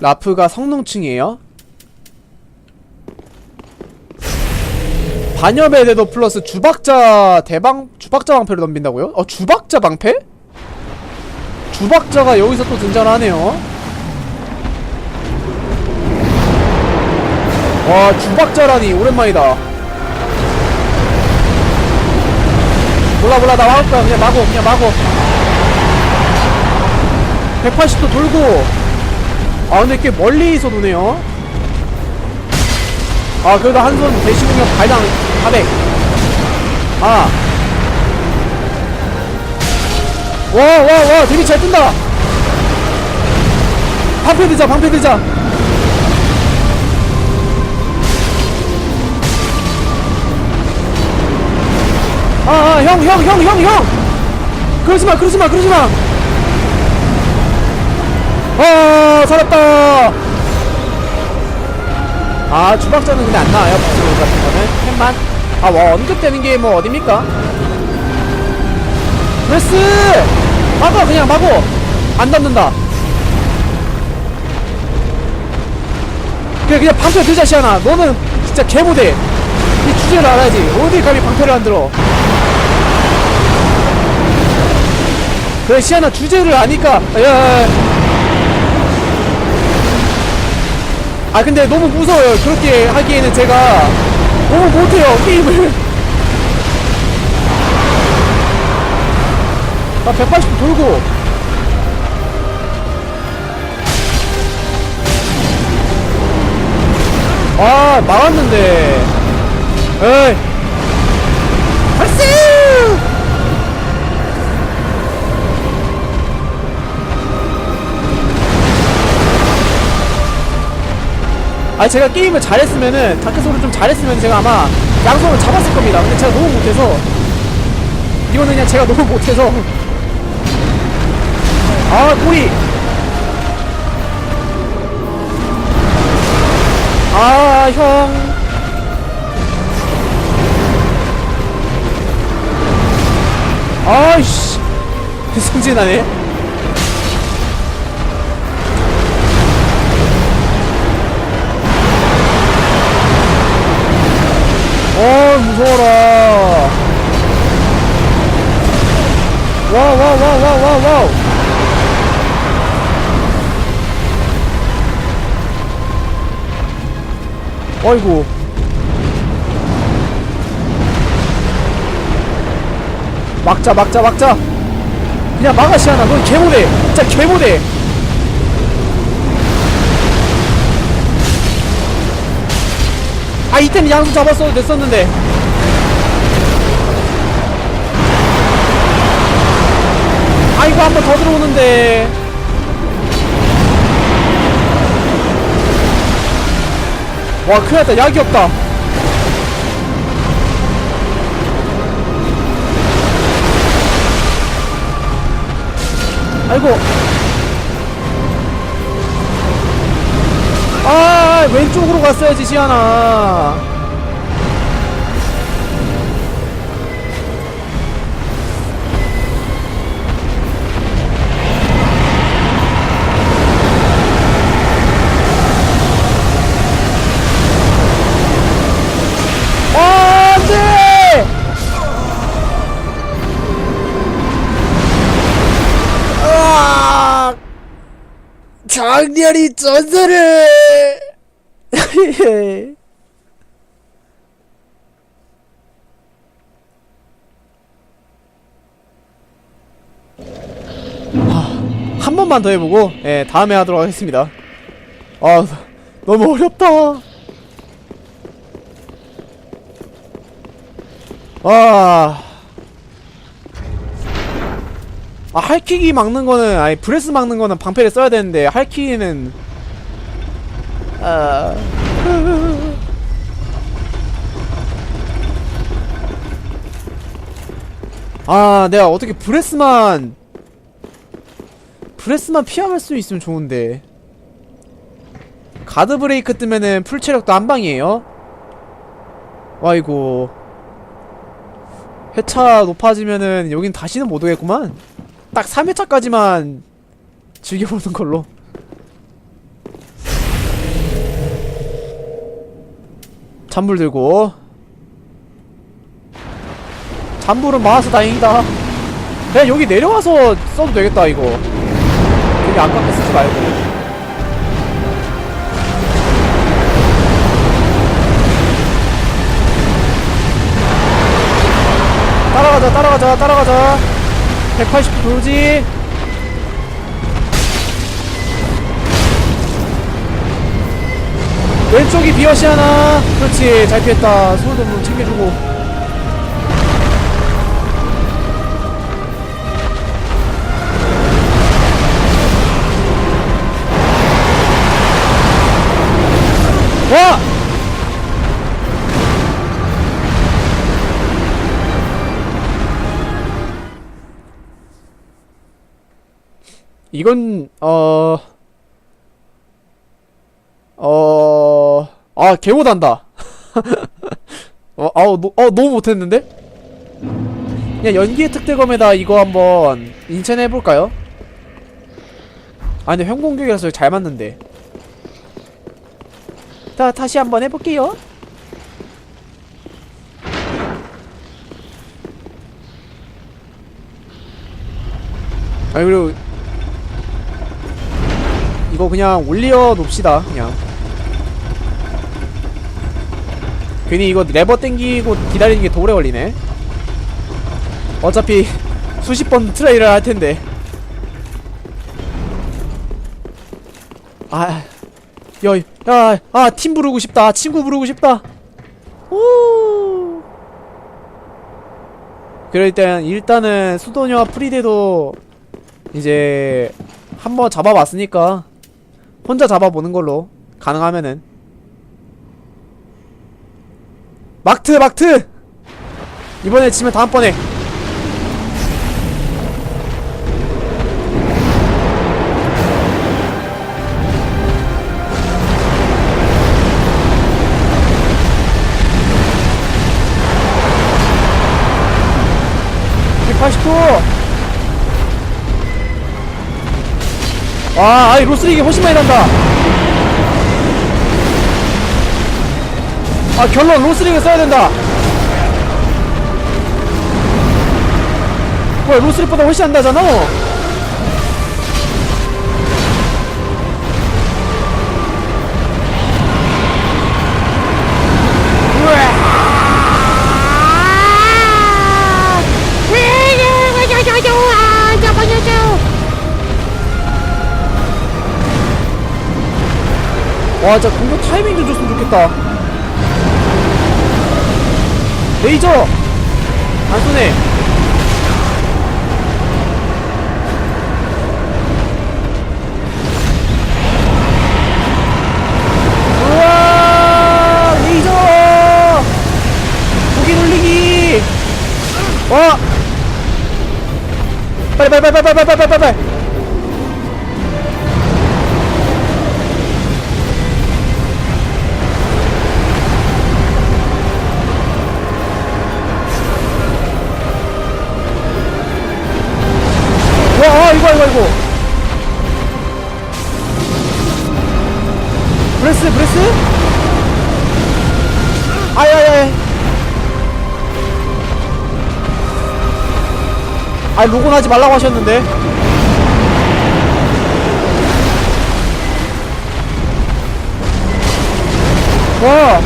라프가 성능층이에요? 반엽의 대도 플러스 주박자 대방 주박자 방패를 덤빈다고요? 어 주박자 방패? 주박자가 여기서 또 등장하네요. 와 주박자라니. 오랜만이다. 몰라 몰라. 나 막을 거야. 그냥 막어 그냥 막어 180도 돌고 아 근데 꽤 멀리서 도네요 아 그래도 한 손 대시공격 발당 400 아. 와, 와, 와, 되게 잘 뜬다! 방패 들자, 방패 들자! 아, 아, 형, 형, 형, 형, 형! 그러지 마, 그러지 마, 그러지 마! 아, 살았다! 아, 주박자는 근데 안 나와요, 박수 같은 거는. 캔만. 아, 와, 언급되는 게 뭐 어딥니까? 레스! 막어, 그냥 막어! 안 닿는다. 그냥, 그냥 방패 들자, 시아나. 너는 진짜 개모대. 이 주제를 알아야지. 어디 감히 방패를 안 들어. 그래, 시아나 주제를 아니까. 야, 야, 야. 아 근데 너무 무서워요. 그렇게 하기에는 제가 너무 못해요 게임을. 아 180도 돌고. 아 막았는데. 에이 아 제가 게임을 잘했으면은 다크소를 좀 잘했으면 제가 아마 양손을 잡았을 겁니다. 근데 제가 너무 못해서. 이거는 그냥 제가 너무 못해서. 아 꼬리! 아형. 아이씨. 승진하네 어 무서워라. 와우 와우 와우 와우 와우 와우. 어이구 막자 막자 막자. 그냥 막아 시아나. 넌 개모대. 진짜 개모대 아 이때는 양손 잡았어도 됐었는데. 아이고 한번 더 들어오는데. 와 큰일났다. 약이 없다. 아이고 아 왼쪽으로 갔어야지 시아나 장렬히 전설을! 한 번만 더 해보고 예 다음에 하도록 하겠습니다. 아 너무 어렵다. 아. 아, 할킥이 막는 거는, 아니, 브레스 막는 거는 방패를 써야 되는데, 할킥은, 아. 아, 내가 어떻게 브레스만, 브레스만 피할 수 있으면 좋은데. 가드 브레이크 뜨면은 풀 체력도 한 방이에요? 와이고. 회차 높아지면은 여긴 다시는 못 오겠구만 딱 3회차까지만 즐겨보는 걸로. 잔불 들고. 잔불은 많아서 다행이다. 그냥 여기 내려와서 써도 되겠다 이거. 되게 아깝게 쓰지 말고. 따라가자 따라가자 따라가자. 180도 돌지. 왼쪽이 비어시 하나. 그렇지 잘 피했다. 소울도 좀 챙겨주고. 와! 이건 어... 어... 아, 개 못한다. 어, 아우, 노, 어, 너무 못했는데? 그냥 연기의 특대검에다 이거 한번 인천해볼까요? 아, 근데 현공격이라서 잘 맞는데. 자, 다시 한번 해볼게요. 아, 그리고 이거 그냥 올려 놓읍시다 그냥 괜히 이거 레버 땡기고 기다리는 게 더 오래 걸리네 어차피 수십 번 트레이를 할 텐데 아, 야, 야, 아, 팀 부르고 싶다. 친구 부르고 싶다. 오. 그럴 땐 일단은 수도녀와 프리데도 이제 한번 잡아봤으니까 혼자 잡아보는 걸로 가능하면은. 막트 막트! 이번에 지면 다음번에. (180도) 와, 아이 로스리기 훨씬 많이 난다. 아, 결론 로스리기 써야 된다. 뭐야, 로스리보다 훨씬 난다잖아. 와, 진짜 공격 타이밍 좀 줬으면 좋겠다. 레이저! 안 쏘네. 우와! 레이저! 고기 돌리기! 와! 빨리 빨리 빨리 빨리 빨리 빨리 빨리 아, 로곤 하지 말라고 하셨는데. 와.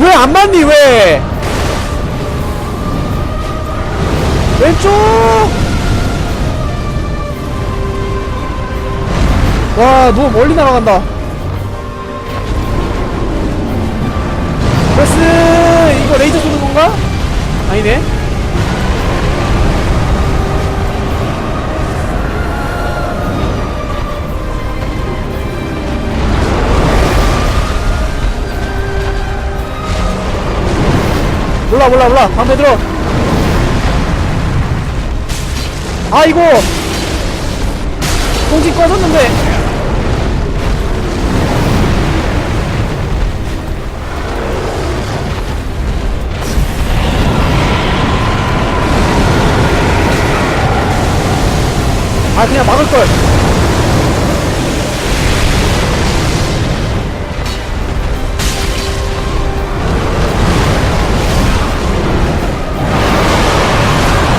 왜 안 맞니, 왜? 왼쪽! 와, 너무 멀리 날아간다. 버스! 이거 레이저 쏘는 건가? 아니네. 몰라, 몰라, 몰라. 방패 들어. 아이고 공지 꺼졌는데 아 그냥 막을걸.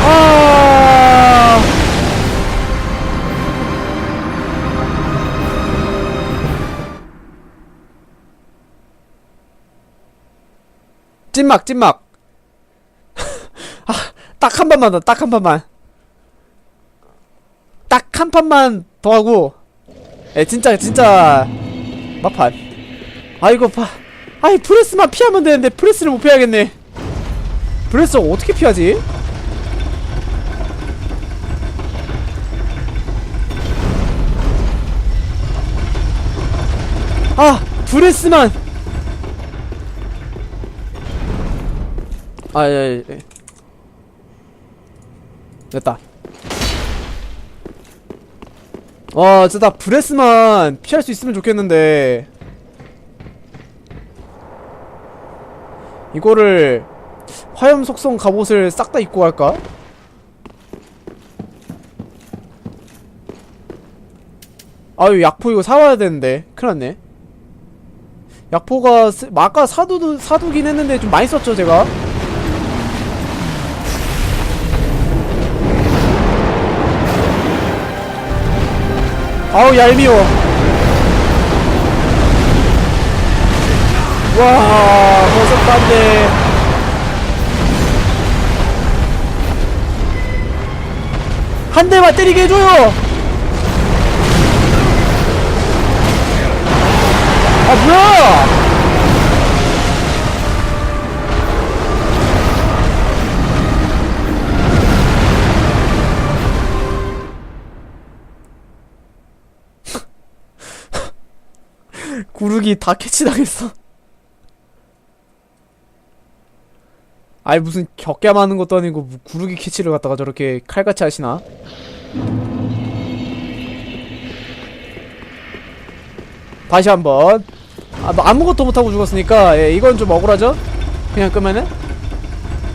아. 찐막 찐막. 아 딱 한 번만 더 딱 한 번만. 딱 한 판만 더 하고 에 진짜 진짜. 막판 아이고 봐. 아이 프레스만 피하면 되는데 프레스를 못 피하겠네. 프레스 어떻게 피하지? 아 브레스만. 아 예 예, 예. 됐다 와 진짜 나 브레스만 피할 수 있으면 좋겠는데. 이거를 화염 속성 갑옷을 싹 다 입고 갈까? 아유 약포 이거 사와야 되는데. 큰일났네. 약포가 쓰- 아까 사두도 사두긴 했는데 좀 많이 썼죠 제가 아우 얄미워. 와 버섯 반대 한 대만 때리게 해줘요. 아 뭐야 구르기 다 캐치당했어. 아이 무슨 격겜하는 것도 아니고 뭐 구르기 캐치를 갖다가 저렇게 칼같이 하시나? 다시 한번. 아, 너 아무것도 못하고 죽었으니까 예, 이건 좀 억울하죠? 그냥 끄면은?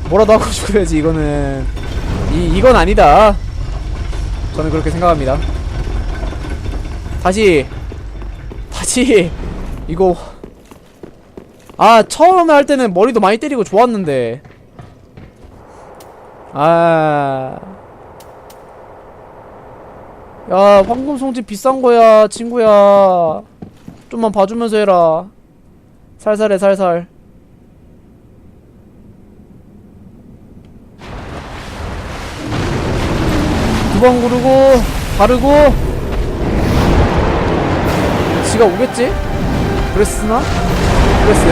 뭐라도 하고 죽어야지 이거는. 이, 이건 아니다. 저는 그렇게 생각합니다. 다시 다시 이거 아 처음에 할 때는 머리도 많이 때리고 좋았는데. 아... 야 황금 송지 비싼 거야 친구야. 좀만 봐주면서 해라. 살살해 살살. 두 번 구르고 바르고. 지가 오겠지? 브레스나? 브레스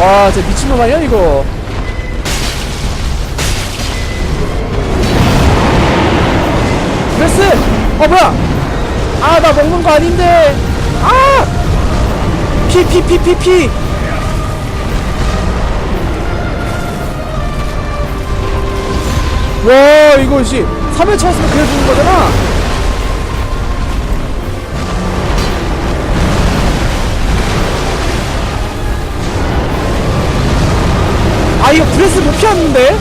와 진짜 미친놈 아니야 이거 브레스! 어 뭐야 아 나 먹는 거 아닌데 아! 피 피 피 피피 와 이거 씨. 3회 차였으면 그래 주는 거잖아. 아 이거 브레스 못 피웠는데?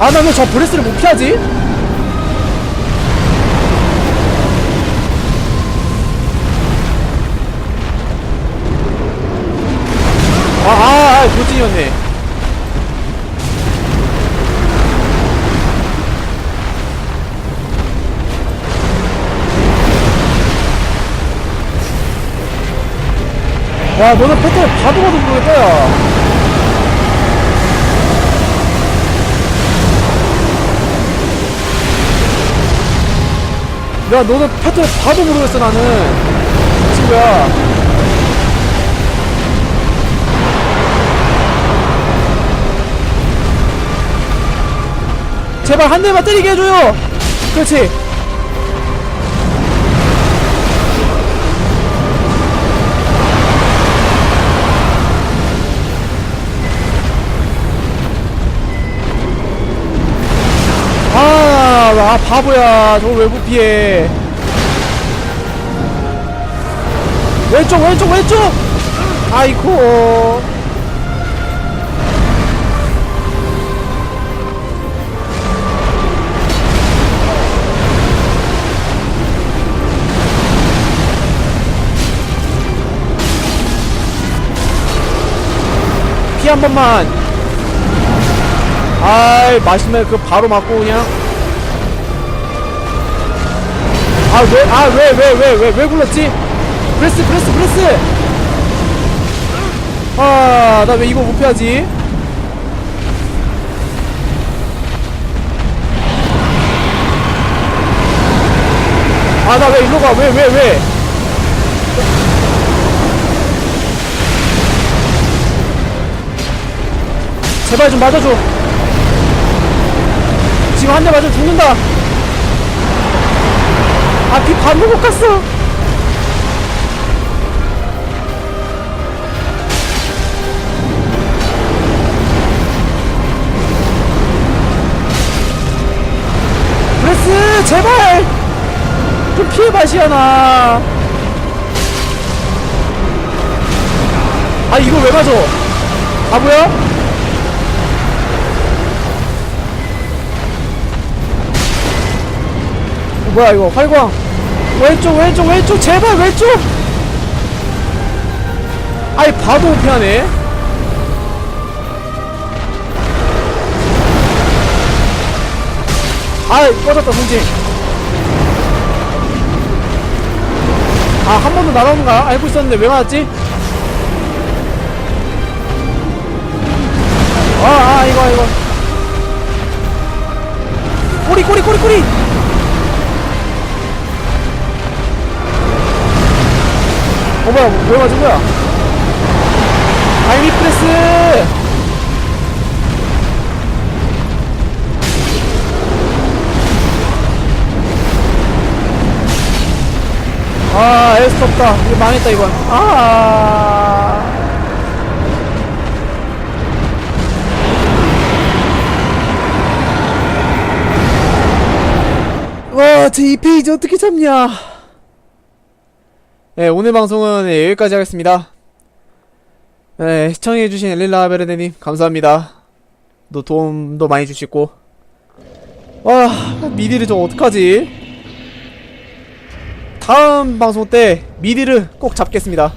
아나왜저 브레스를 못 피하지? 와, 너는 패턴 봐도 봐도 모르겠다, 야. 야, 너는 패턴 봐도 모르겠어, 나는. 친구야. 제발 한 대만 때리게 해줘요. 그렇지. 아, 아 바보야. 저걸 왜못 피해? 왼쪽, 왼쪽, 왼쪽. 아이코. 피 한 번만 아이 마시멜 그 바로 맞고 그냥 아 왜 아 왜 왜 왜 왜 왜 굴렀지? 프레스 프레스 프레스! 아나 왜 이거 못 피하지? 아 나 왜 일로 가? 왜 왜 왜? 제발 좀 맞아줘. 지금 한 대 맞아 죽는다 아피 반도 못 갔어. 브레스 제발! 좀 피해 마시아나. 아 이거 왜 맞아? 바보야? 어, 뭐야 이거? 활광 왼쪽 왼쪽 왼쪽 제발 왼쪽 아이 봐도 못 피하네 아이 꺼졌다 성진 아한번더 날아오는 거 알고 있었는데 왜 맞았지? 아, 아, 이거, 이거. 꼬리, 꼬리, 꼬리, 꼬리! 어, 뭐야, 왜 맞은 거야? 아이미 프레스! 아, 에스 없다. 이거 망했다, 이건. 아. 와, 제 이 페이지 어떻게 잡냐? 네, 오늘 방송은 네, 여기까지 하겠습니다. 네, 시청해주신 엘릴라 베르데님, 감사합니다. 또 도움도 많이 주시고. 와, 미디를 좀 어떡하지? 다음 방송 때 미디를 꼭 잡겠습니다.